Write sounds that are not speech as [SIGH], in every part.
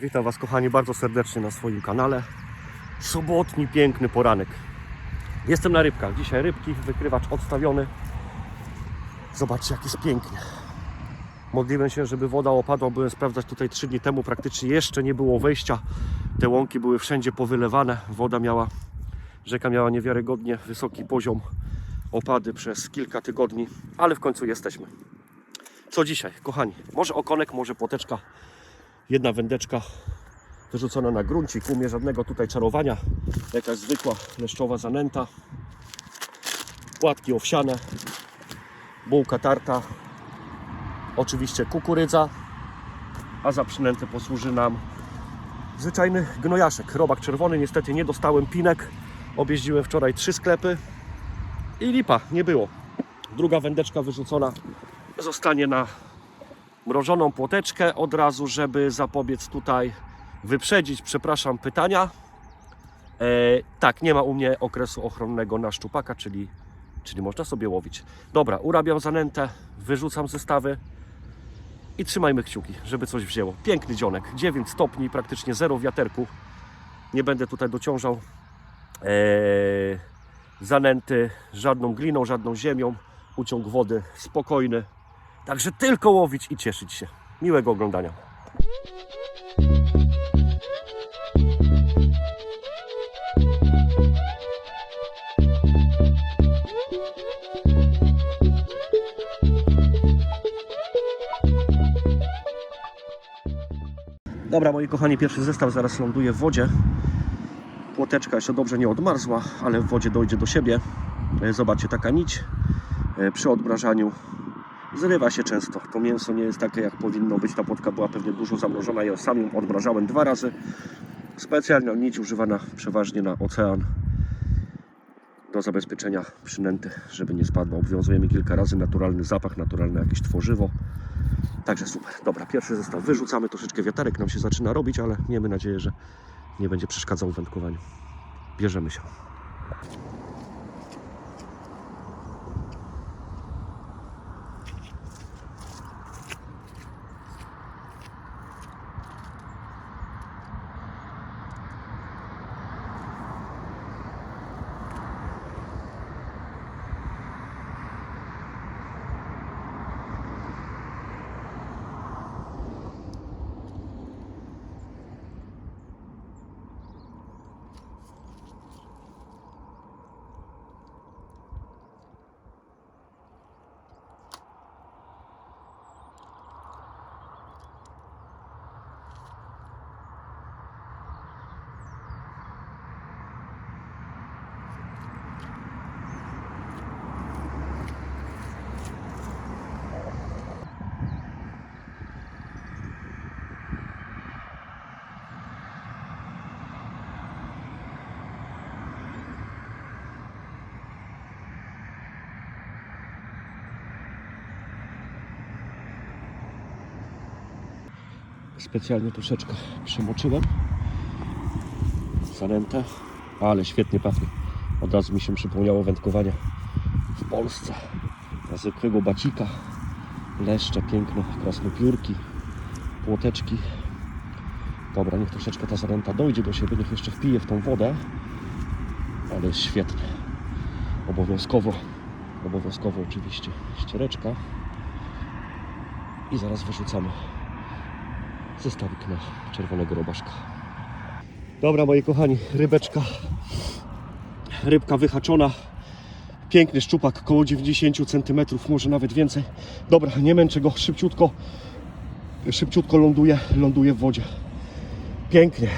Witam Was kochani bardzo serdecznie na swoim kanale. Sobotni piękny poranek. Jestem na rybkach. Dzisiaj rybki, wykrywacz odstawiony. Zobaczcie jak jest pięknie. Modliłem się, żeby woda opadła. Byłem sprawdzać tutaj 3 dni temu. Praktycznie jeszcze nie było wejścia. Te łąki były wszędzie powylewane. Woda miała, rzeka miała niewiarygodnie wysoki poziom opady przez kilka tygodni, ale w końcu jesteśmy. Co dzisiaj, kochani? Może okonek, może płoteczka jedna wędeczka wyrzucona na gruncik, umie żadnego tutaj czarowania, jakaś zwykła leszczowa zanęta, płatki owsiane, bułka tarta, oczywiście kukurydza, a za przynętę posłuży nam zwyczajny gnojaszek, robak czerwony, niestety nie dostałem pinek, objeździłem wczoraj trzy sklepy i lipa, nie było. Druga wędeczka wyrzucona zostanie na mrożoną płoteczkę od razu, żeby zapobiec tutaj, wyprzedzić, przepraszam, pytania. E, tak, nie ma u mnie okresu ochronnego na szczupaka, czyli, czyli można sobie łowić. Dobra, urabiam zanętę, wyrzucam zestawy i trzymajmy kciuki, żeby coś wzięło. Piękny dzionek, 9 stopni, praktycznie zero wiaterku. Nie będę tutaj dociążał e, zanęty żadną gliną, żadną ziemią. Uciąg wody spokojny, Także tylko łowić i cieszyć się. Miłego oglądania. Dobra, moi kochani, pierwszy zestaw zaraz ląduje w wodzie. Płoteczka jeszcze dobrze nie odmarzła, ale w wodzie dojdzie do siebie. E, Zobaczcie, taka nić e, przy odmrażaniu zrywa się często. To mięso nie jest takie jak powinno być. Ta płotka była pewnie dużo zamrożona. Ja sam ją odmrażałem dwa razy. Specjalna nić używana przeważnie na ocean do zabezpieczenia przynęty, żeby nie spadła. Obwiązujemy kilka razy naturalny zapach, naturalne jakieś tworzywo. Także super. Dobra, pierwszy zestaw wyrzucamy. Troszeczkę wiaterek nam się zaczyna robić, ale miejmy nadzieję, że nie będzie przeszkadzał w wędkowaniu. Bierzemy się. Specjalnie troszeczkę przemoczyłem zanętę, ale świetnie pachnie. Od razu mi się przypomniało wędkowanie w Polsce. Na zwykłego bacika, leszcze piękne, krasnopiórki, płoteczki. Dobra, niech troszeczkę ta zanęta dojdzie do siebie, niech jeszcze wpije w tą wodę, ale jest świetne. Obowiązkowo, obowiązkowo oczywiście ściereczka i zaraz wyrzucamy zestawik na czerwonego robaszka. Dobra, moi kochani, rybeczka. Rybka wyhaczona. Piękny szczupak, około 90 cm, może nawet więcej. Dobra, nie męczę go, szybciutko, szybciutko ląduje, ląduje w wodzie. Pięknie.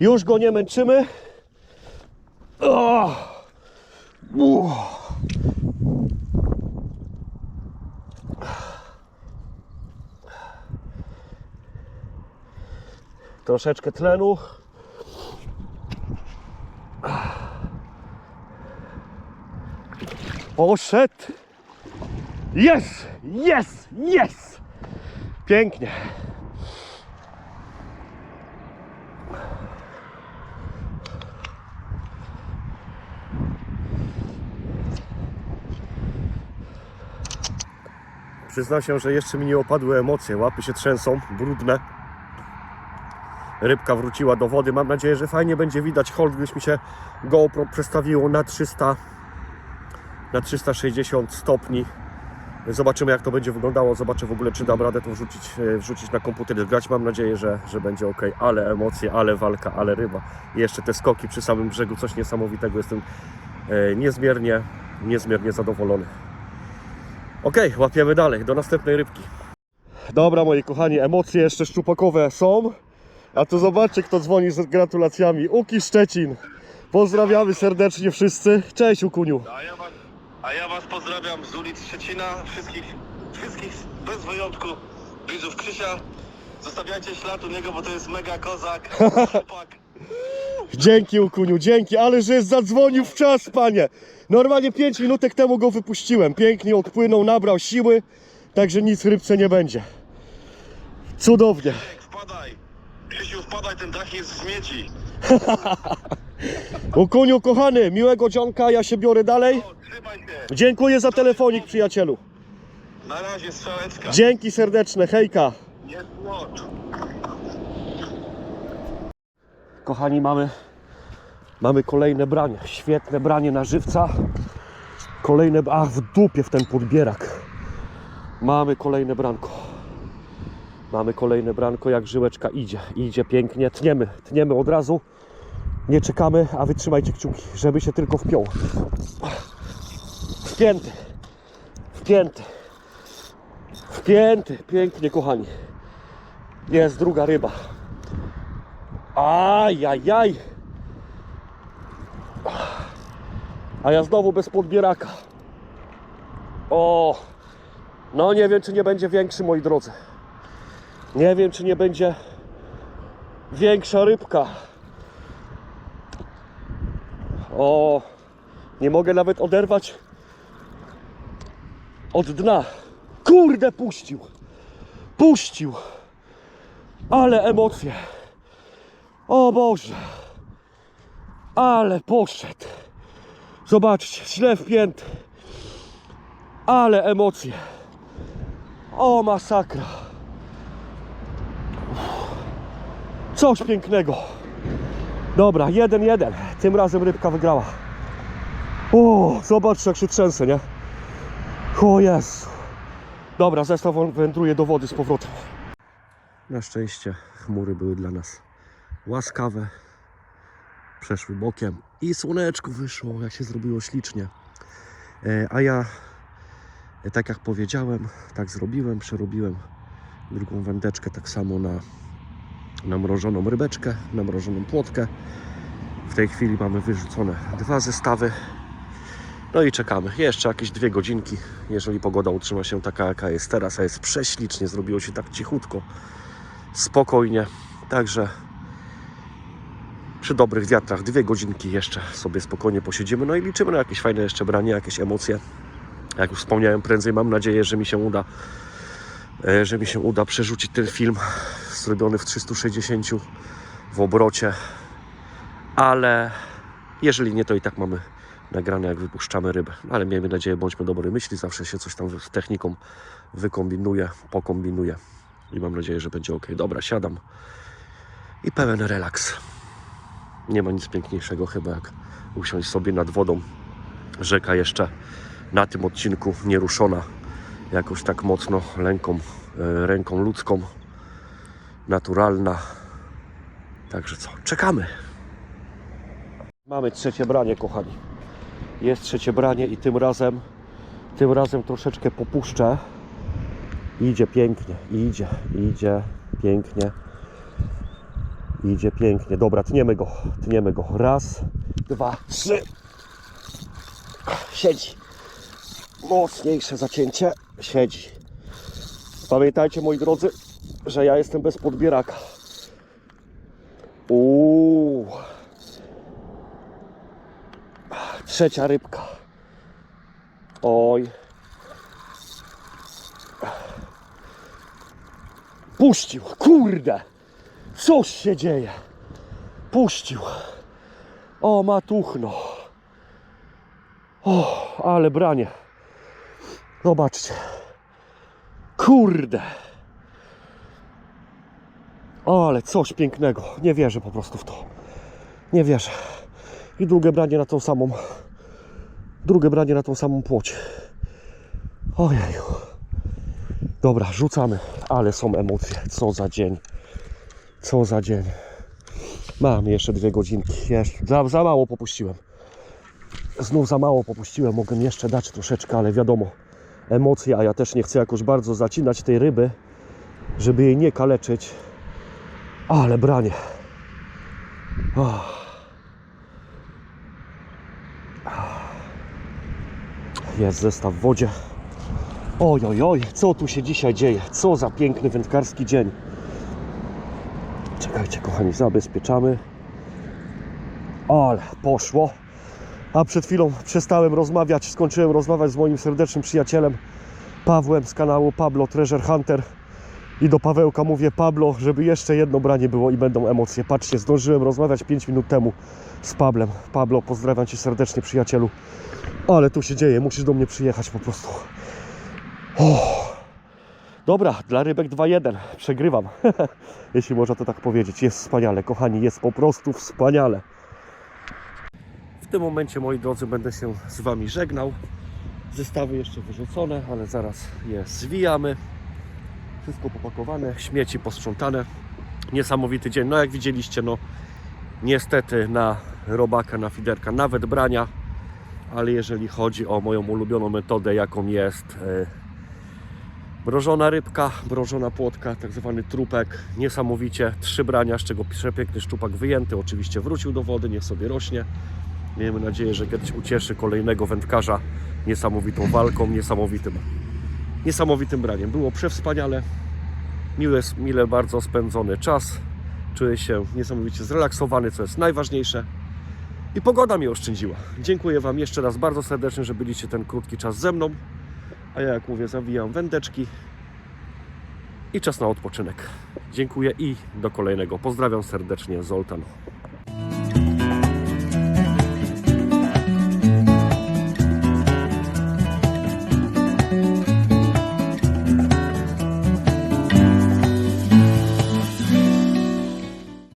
Już go nie męczymy. O! U! Troszeczkę tlenu. Poszedł. Jest! Jest! Jest! Pięknie. Przyznam się, że jeszcze mi nie opadły emocje. Łapy się trzęsą, brudne. Rybka wróciła do wody. Mam nadzieję, że fajnie będzie widać hold, gdyż mi się GoPro przestawiło na 300 na 360 stopni. Zobaczymy jak to będzie wyglądało. Zobaczę w ogóle czy dam radę to wrzucić, e, wrzucić na komputer zgrać. Mam nadzieję, że, że będzie ok. Ale emocje, ale walka, ale ryba. I jeszcze te skoki przy samym brzegu, coś niesamowitego. Jestem e, niezmiernie, niezmiernie zadowolony. Ok, łapiemy dalej, do następnej rybki. Dobra, moi kochani, emocje jeszcze szczupakowe są. A tu zobaczcie, kto dzwoni z gratulacjami. Uki Szczecin. Pozdrawiamy serdecznie wszyscy. Cześć, Ukuniu. A ja was, a ja was pozdrawiam z ulic Szczecina, wszystkich, wszystkich bez wyjątku widzów Krzysia. Zostawiajcie ślad u niego, bo to jest mega kozak, [LAUGHS] chłopak. Dzięki, Ukuniu, dzięki, ale że zadzwonił w czas, panie. Normalnie 5 minutek temu go wypuściłem. Pięknie odpłynął, nabrał siły, także nic rybce nie będzie. Cudownie. Wpadaj. Krzysiu, wpadaj, ten dach jest z miedzi. [LAUGHS] Ukuniu, kochany, miłego dzionka, ja się biorę dalej. O, trzymaj się. Dziękuję za telefonik, przyjacielu. Na razie, strzałeczka. Dzięki serdeczne, hejka. Kochani, mamy, mamy kolejne branie. Świetne branie na żywca. Kolejne, a w dupie w ten podbierak. Mamy kolejne branko. Mamy kolejne branko, jak żyłeczka idzie. Idzie pięknie. Tniemy, tniemy od razu. Nie czekamy, a wytrzymajcie kciuki, żeby się tylko wpiął. Wpięty. Wpięty. Wpięty. Pięknie, kochani. Jest druga ryba. Ajajaj. A ja znowu bez podbieraka. O, no nie wiem, czy nie będzie większy, moi drodzy. Nie wiem, czy nie będzie większa rybka. O, nie mogę nawet oderwać od dna. Kurde, puścił. Puścił. Ale emocje. O Boże. Ale poszedł. Zobaczcie, źle wpięty. Ale emocje. O masakra. Coś pięknego. Dobra, jeden jeden. Tym razem rybka wygrała. O, zobaczcie jak się trzęsę, nie? O Jezu. Dobra, zestaw wędruje do wody z powrotem. Na szczęście chmury były dla nas łaskawe. Przeszły bokiem i słoneczko wyszło, jak się zrobiło ślicznie. E, A ja, e, tak jak powiedziałem, tak zrobiłem, przerobiłem drugą wędeczkę tak samo na, na mrożoną rybeczkę, na mrożoną płotkę. W tej chwili mamy wyrzucone dwa zestawy. No i czekamy. Jeszcze jakieś dwie godzinki, jeżeli pogoda utrzyma się taka, jaka jest teraz, a jest prześlicznie, zrobiło się tak cichutko, spokojnie. Także przy dobrych wiatrach dwie godzinki jeszcze sobie spokojnie posiedzimy. No i liczymy na jakieś fajne jeszcze branie, jakieś emocje. Jak już wspomniałem, prędzej mam nadzieję, że mi się uda, e, że mi się uda przerzucić ten film zrobiony w 360 w obrocie. Ale jeżeli nie, to i tak mamy nagrane, jak wypuszczamy rybę. Ale miejmy nadzieję, bądźmy dobrej myśli. Zawsze się coś tam z techniką wykombinuje, pokombinuje. I mam nadzieję, że będzie ok. Dobra, siadam i pełen relaks. Nie ma nic piękniejszego chyba jak usiąść sobie nad wodą. Rzeka jeszcze na tym odcinku nieruszona jakoś tak mocno ręką, e, ręką ludzką, naturalna. Także co, czekamy. Mamy trzecie branie, kochani. Jest trzecie branie i tym razem, tym razem troszeczkę popuszczę. Idzie pięknie, idzie, idzie pięknie. Idzie pięknie. Dobra, tniemy go. Tniemy go. Raz, dwa, trzy. Siedzi. Mocniejsze zacięcie. Siedzi. Pamiętajcie, moi drodzy, że ja jestem bez podbieraka. Uuu. Trzecia rybka. Oj. Puścił. Kurde. Coś się dzieje. Puścił. O, matuchno. O, ale branie. Zobaczcie. Kurde. O, ale coś pięknego. Nie wierzę po prostu w to. Nie wierzę. I drugie branie na tą samą. Drugie branie na tą samą płoć. Ojeju. Dobra, rzucamy. Ale są emocje. Co za dzień. Co za dzień. Mam jeszcze dwie godzinki. Jeszcze. Za, za mało popuściłem. Znów za mało popuściłem. Mogłem jeszcze dać troszeczkę, ale wiadomo. Emocje, a ja też nie chcę jakoś bardzo zacinać tej ryby, żeby jej nie kaleczyć. Ale branie. Oh. Jest zestaw w wodzie. Oj, oj, oj, co tu się dzisiaj dzieje? Co za piękny wędkarski dzień. Czekajcie, kochani, zabezpieczamy. Ale poszło. A przed chwilą przestałem rozmawiać, skończyłem rozmawiać z moim serdecznym przyjacielem Pawłem z kanału Pablo Treasure Hunter. I do Pawełka mówię, Pablo, żeby jeszcze jedno branie było i będą emocje. Patrzcie, zdążyłem rozmawiać 5 minut temu z Pablem. Pablo, pozdrawiam Cię serdecznie, przyjacielu. Ale tu się dzieje, musisz do mnie przyjechać po prostu. O. Dobra, dla rybek 2-1. Przegrywam. [LAUGHS] Jeśli można to tak powiedzieć. Jest wspaniale, kochani, jest po prostu wspaniale. W tym momencie, moi drodzy, będę się z Wami żegnał. Zestawy jeszcze wyrzucone, ale zaraz je zwijamy. Wszystko popakowane, śmieci posprzątane. Niesamowity dzień. No jak widzieliście, no niestety na robaka, na fiderka, nawet brania, ale jeżeli chodzi o moją ulubioną metodę, jaką jest e, mrożona rybka, mrożona płotka, tak zwany trupek, niesamowicie, trzy brania, z czego przepiękny szczupak wyjęty, oczywiście wrócił do wody, niech sobie rośnie. Miejmy nadzieję, że kiedyś ucieszy kolejnego wędkarza niesamowitą walką, niesamowitym, niesamowitym braniem. Było przewspaniale, miły, mile bardzo spędzony czas, czuję się niesamowicie zrelaksowany, co jest najważniejsze. I pogoda mnie oszczędziła. Dziękuję Wam jeszcze raz bardzo serdecznie, że byliście ten krótki czas ze mną. A ja, jak mówię, zawijam wędeczki i czas na odpoczynek. Dziękuję i do kolejnego. Pozdrawiam serdecznie, Zoltan.